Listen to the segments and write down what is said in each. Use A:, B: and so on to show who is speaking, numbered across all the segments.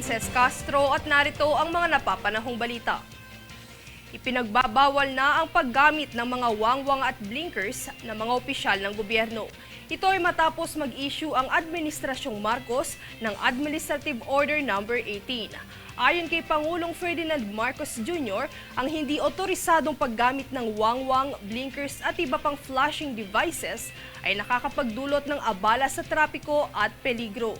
A: Princess Castro at narito ang mga napapanahong balita. Ipinagbabawal na ang paggamit ng mga wangwang at blinkers ng mga opisyal ng gobyerno. Ito ay matapos mag-issue ang Administrasyong Marcos ng Administrative Order No. 18. Ayon kay Pangulong Ferdinand Marcos Jr., ang hindi otorisadong paggamit ng wangwang, blinkers at iba pang flashing devices ay nakakapagdulot ng abala sa trapiko at peligro.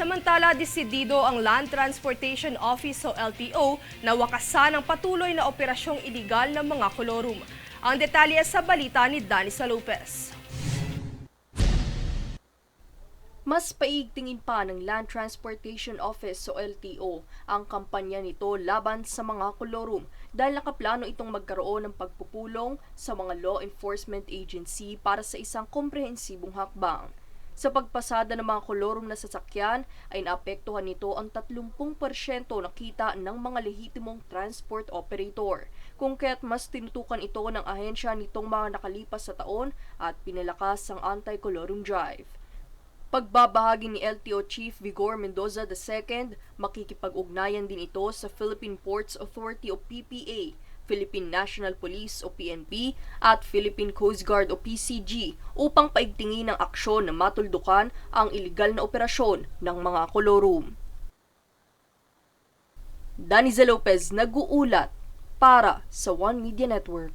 A: Samantala, desidido ang Land Transportation Office o LTO na wakasan ang patuloy na operasyong iligal ng mga kolorum. Ang detalye sa balita ni Danisa Lopez.
B: Mas paigtingin pa ng Land Transportation Office o LTO ang kampanya nito laban sa mga kolorum dahil nakaplano itong magkaroon ng pagpupulong sa mga law enforcement agency para sa isang komprehensibong hakbang. Sa pagpasada ng mga kolorum na sasakyan ay naapektuhan nito ang 30% na kita ng mga lehitimong transport operator. Kung kaya't mas tinutukan ito ng ahensya nitong mga nakalipas sa taon at pinalakas ang anti-colorum drive. Pagbabahagi ni LTO Chief Vigor Mendoza II, makikipag-ugnayan din ito sa Philippine Ports Authority o PPA, Philippine National Police o PNP at Philippine Coast Guard o PCG upang paigtingin ang aksyon na matuldukan ang iligal na operasyon ng mga kolorum. Daniza Lopez nag-uulat para sa One Media Network.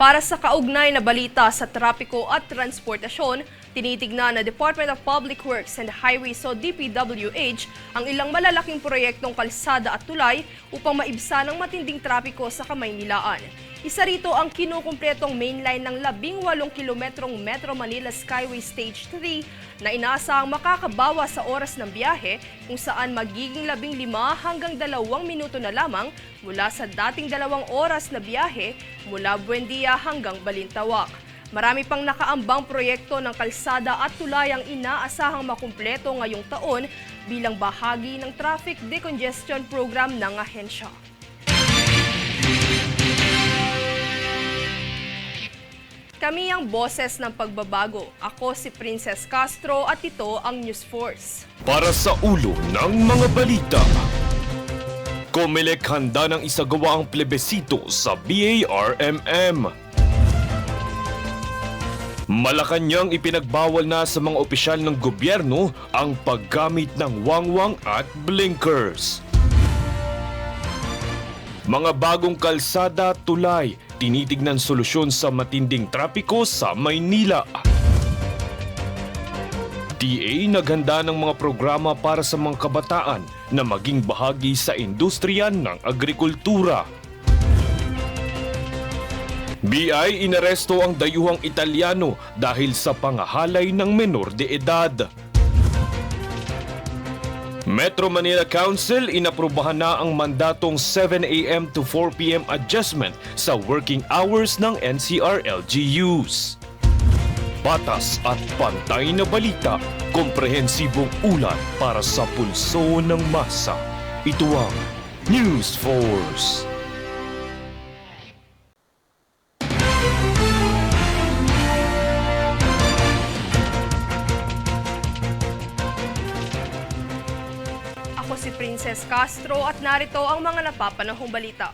A: Para sa kaugnay na balita sa trapiko at transportasyon, tinitignan na Department of Public Works and Highways o DPWH ang ilang malalaking proyektong kalsada at tulay upang maibsan ang matinding trapiko sa Kamaynilaan. Isa rito ang kinukumpletong mainline ng 18 kilometrong Metro Manila Skyway Stage 3 na inaasahang makakabawa sa oras ng biyahe kung saan magiging 15 hanggang 2 minuto na lamang mula sa dating dalawang oras na biyahe mula Buendia hanggang Balintawak. Marami pang nakaambang proyekto ng kalsada at tulay ang inaasahang makumpleto ngayong taon bilang bahagi ng traffic decongestion program ng ahensya. Kami ang boses ng pagbabago. Ako si Princess Castro at ito ang News Force.
C: Para sa ulo ng mga balita. Comelec handa ng isagawa ang plebisito sa BARMM. Malacanang ipinagbawal na sa mga opisyal ng gobyerno ang paggamit ng wangwang at blinkers. Mga bagong kalsada tulay, tinitignan solusyon sa matinding trapiko sa Maynila. DA naghanda ng mga programa para sa mga kabataan na maging bahagi sa industriya ng agrikultura. BI inaresto ang dayuhang Italiano dahil sa pangahalay ng menor de edad. Metro Manila Council inaprubahan na ang mandatong 7 a.m. to 4 p.m. adjustment sa working hours ng NCR LGUs. Patas at pantay na balita, komprehensibong ulat para sa pulso ng masa. Ito ang News Force.
A: Castro at narito ang mga napapanahong balita.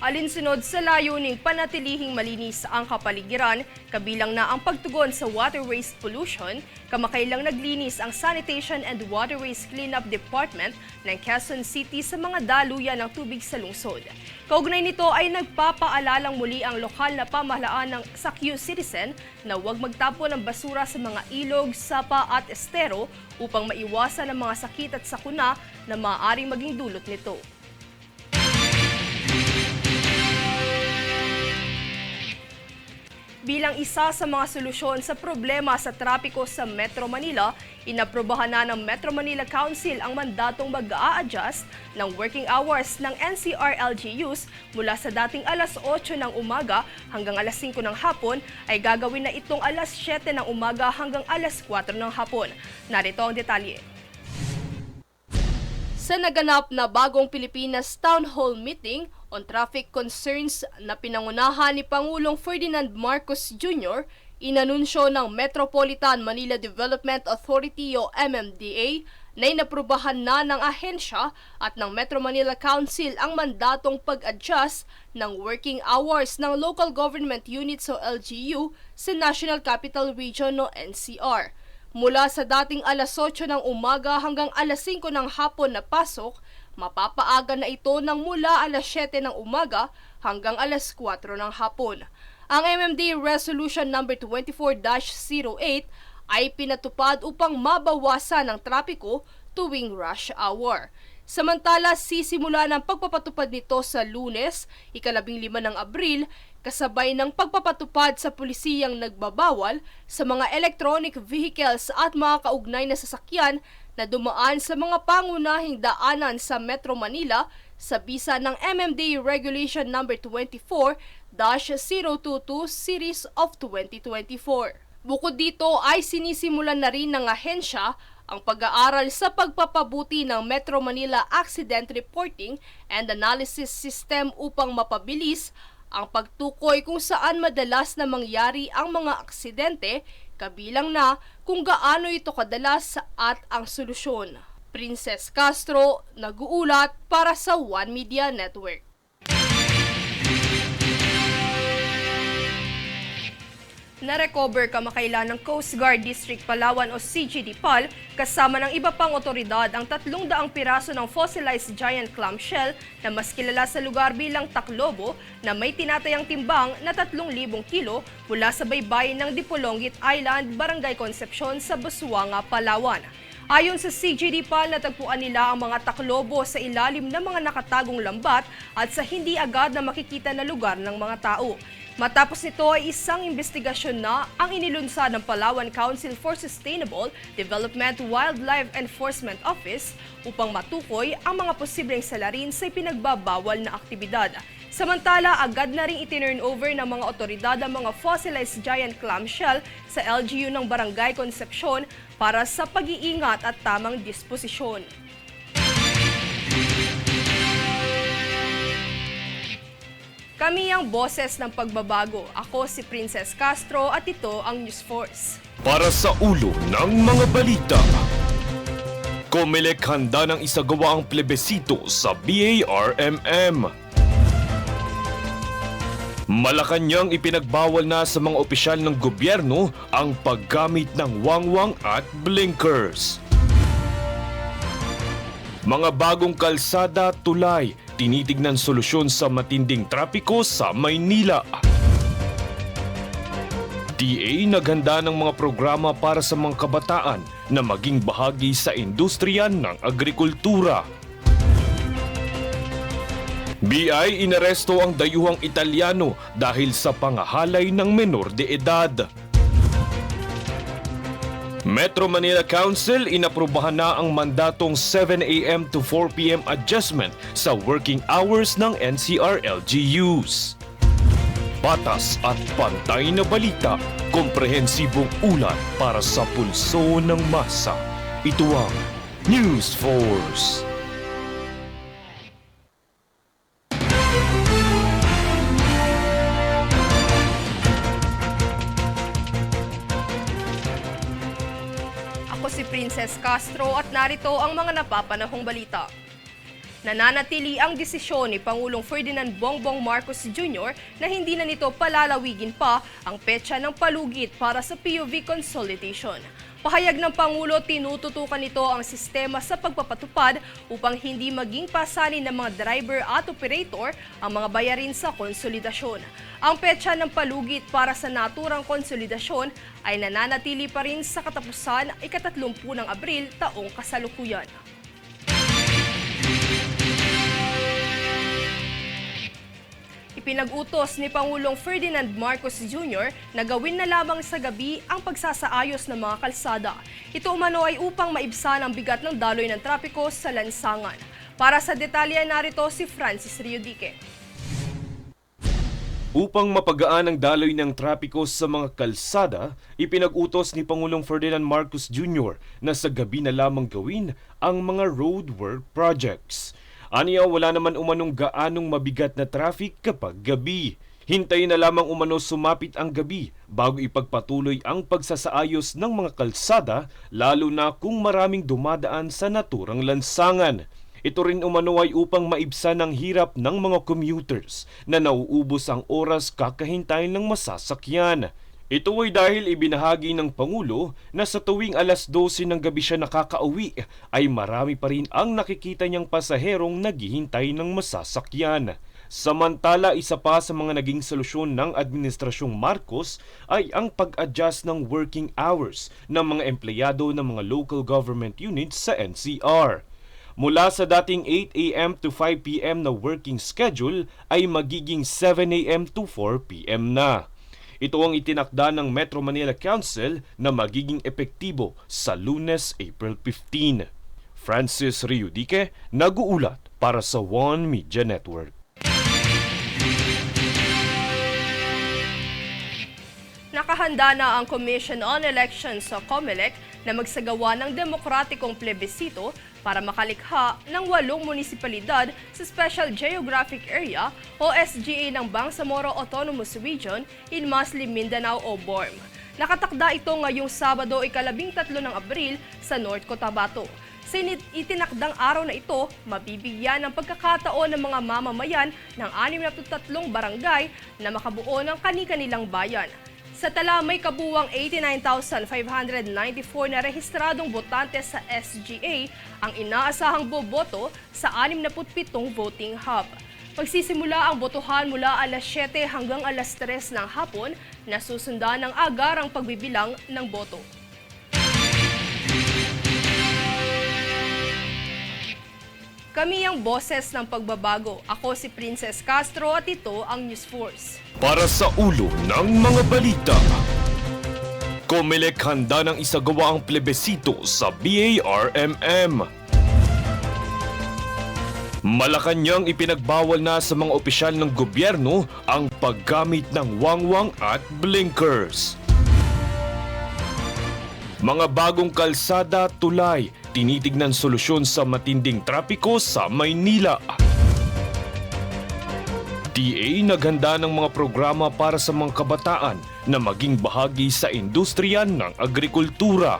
A: Alinsunod sa layuning panatilihing malinis ang kapaligiran, kabilang na ang pagtugon sa water waste pollution, kamakailang naglinis ang Sanitation and Waterways Cleanup Department ng Quezon City sa mga daluyan ng tubig sa lungsod. Kaugnay nito ay nagpapaalalang muli ang lokal na pamahalaan ng sa Q Citizen na huwag magtapo ng basura sa mga ilog, sapa at estero upang maiwasan ang mga sakit at sakuna na maaaring maging dulot nito. Bilang isa sa mga solusyon sa problema sa trapiko sa Metro Manila, inaprobahan na ng Metro Manila Council ang mandatong mag-a-adjust ng working hours ng NCR LGUs mula sa dating alas 8 ng umaga hanggang alas 5 ng hapon ay gagawin na itong alas 7 ng umaga hanggang alas 4 ng hapon. Narito ang detalye. Sa naganap na bagong Pilipinas Town Hall Meeting on traffic concerns na pinangunahan ni Pangulong Ferdinand Marcos Jr., inanunsyo ng Metropolitan Manila Development Authority o MMDA na inaprubahan na ng ahensya at ng Metro Manila Council ang mandatong pag-adjust ng working hours ng local government units o LGU sa National Capital Region o NCR. Mula sa dating alas 8 ng umaga hanggang alas 5 ng hapon na pasok, mapapaaga na ito ng mula alas 7 ng umaga hanggang alas 4 ng hapon. Ang MMD Resolution number 24-08 ay pinatupad upang mabawasan ang trapiko tuwing rush hour. Samantala, sisimula ng pagpapatupad nito sa lunes, ikalabing lima ng Abril, kasabay ng pagpapatupad sa pulisiyang nagbabawal sa mga electronic vehicles at mga kaugnay na sasakyan na dumaan sa mga pangunahing daanan sa Metro Manila sa bisa ng MMDA Regulation number 24-022 Series of 2024. Bukod dito ay sinisimulan na rin ng ahensya ang pag-aaral sa pagpapabuti ng Metro Manila Accident Reporting and Analysis System upang mapabilis ang pagtukoy kung saan madalas na mangyari ang mga aksidente, kabilang na kung gaano ito kadalas at ang solusyon. Princess Castro, nag-uulat para sa One Media Network. Na-recover kamakailan ng Coast Guard District Palawan o CGD PAL kasama ng iba pang otoridad ang tatlong daang piraso ng fossilized giant clamshell na mas kilala sa lugar bilang taklobo na may tinatayang timbang na 3,000 kilo mula sa baybayin ng Dipolongit Island, Barangay Concepcion sa Busuanga, Palawan. Ayon sa CGD PAL, natagpuan nila ang mga taklobo sa ilalim ng mga nakatagong lambat at sa hindi agad na makikita na lugar ng mga tao. Matapos nito ay isang investigasyon na ang inilunsad ng Palawan Council for Sustainable Development Wildlife Enforcement Office upang matukoy ang mga posibleng salarin sa pinagbabawal na aktibidad. Samantala, agad na rin itinurn over ng mga otoridad ang mga fossilized giant clamshell sa LGU ng Barangay Concepcion para sa pag-iingat at tamang disposisyon. Kami ang boses ng pagbabago. Ako si Princess Castro at ito ang News Force.
C: Para sa ulo ng mga balita. Comelec handa ng isagawa ang plebisito sa BARMM. Malacanang ipinagbawal na sa mga opisyal ng gobyerno ang paggamit ng wangwang at blinkers. Mga bagong kalsada tulay, tinitignan solusyon sa matinding trapiko sa Maynila. DA naghanda ng mga programa para sa mga kabataan na maging bahagi sa industriya ng agrikultura. BI inaresto ang dayuhang Italiano dahil sa pangahalay ng menor de edad. Metro Manila Council inaprubahan na ang mandatong 7 a.m. to 4 p.m. adjustment sa working hours ng NCR LGUs. Patas at pantay na balita, komprehensibong ulat para sa pulso ng masa. Ito ang News Force.
A: Si Princess Castro at narito ang mga napapanahong balita. Nananatili ang desisyon ni Pangulong Ferdinand Bongbong Marcos Jr. na hindi na nito palalawigin pa ang petsa ng palugit para sa POV consolidation. Pahayag ng Pangulo, tinututukan nito ang sistema sa pagpapatupad upang hindi maging pasanin ng mga driver at operator ang mga bayarin sa konsolidasyon. Ang petsa ng palugit para sa naturang konsolidasyon ay nananatili pa rin sa katapusan ikatatlumpু ng Abril taong kasalukuyan. Ipinag-utos ni Pangulong Ferdinand Marcos Jr. na gawin na lamang sa gabi ang pagsasaayos ng mga kalsada. Ito umano ay upang maibsan ang bigat ng daloy ng trapiko sa lansangan. Para sa detalye narito si Francis Riodique.
C: Upang mapagaan ang daloy ng trapiko sa mga kalsada, ipinag-utos ni Pangulong Ferdinand Marcos Jr. na sa gabi na lamang gawin ang mga roadwork projects. Aniya wala naman umanong gaanong mabigat na traffic kapag gabi. Hintayin na lamang umano sumapit ang gabi bago ipagpatuloy ang pagsasaayos ng mga kalsada lalo na kung maraming dumadaan sa naturang lansangan. Ito rin umano ay upang maibsan ang hirap ng mga commuters na nauubos ang oras kakahintayin ng masasakyan. Ito ay dahil ibinahagi ng Pangulo na sa tuwing alas 12 ng gabi siya nakakauwi ay marami pa rin ang nakikita niyang pasaherong naghihintay ng masasakyan. Samantala, isa pa sa mga naging solusyon ng Administrasyong Marcos ay ang pag-adjust ng working hours ng mga empleyado ng mga local government units sa NCR. Mula sa dating 8 a.m. to 5 p.m. na working schedule ay magiging 7 a.m. to 4 p.m. na. Ito ang itinakda ng Metro Manila Council na magiging epektibo sa lunes, April 15. Francis Riudique, nag-uulat para sa One Media Network.
A: Nakahanda na ang Commission on Elections sa COMELEC na magsagawa ng demokratikong plebisito para makalikha ng walong munisipalidad sa Special Geographic Area o SGA ng Bangsamoro Autonomous Region in Muslim Mindanao o BORM. Nakatakda ito ngayong Sabado ikalabing tatlo ng Abril sa North Cotabato. Sa itinakdang araw na ito, mabibigyan ng pagkakataon ng mga mamamayan ng 63 barangay na makabuo ng kani-kanilang bayan. Sa tala may kabuwang 89,594 na rehistradong botante sa SGA ang inaasahang boboto sa 67 voting hub. Magsisimula ang botohan mula alas 7 hanggang alas 3 ng hapon na susundan ng agarang pagbibilang ng boto. Kami ang boses ng pagbabago. Ako si Princess Castro at ito ang News Force.
C: Para sa ulo ng mga balita. Comelec handa ng isagawa ang plebisito sa BARMM. Malacanang ipinagbawal na sa mga opisyal ng gobyerno ang paggamit ng wangwang at blinkers. Mga bagong kalsada tulay, tinitignan solusyon sa matinding trapiko sa Maynila. DA naghanda ng mga programa para sa mga kabataan na maging bahagi sa industriya ng agrikultura.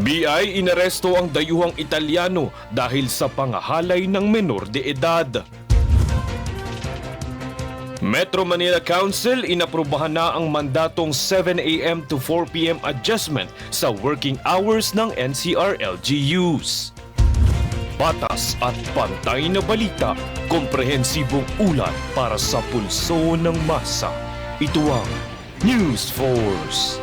C: BI inaresto ang dayuhang Italiano dahil sa pangahalay ng menor de edad. Metro Manila Council inaprubahan na ang mandatong 7 a.m. to 4 p.m. adjustment sa working hours ng NCR LGUs. Patas at pantay na balita, komprehensibong ulat para sa pulso ng masa. Ito ang News Force.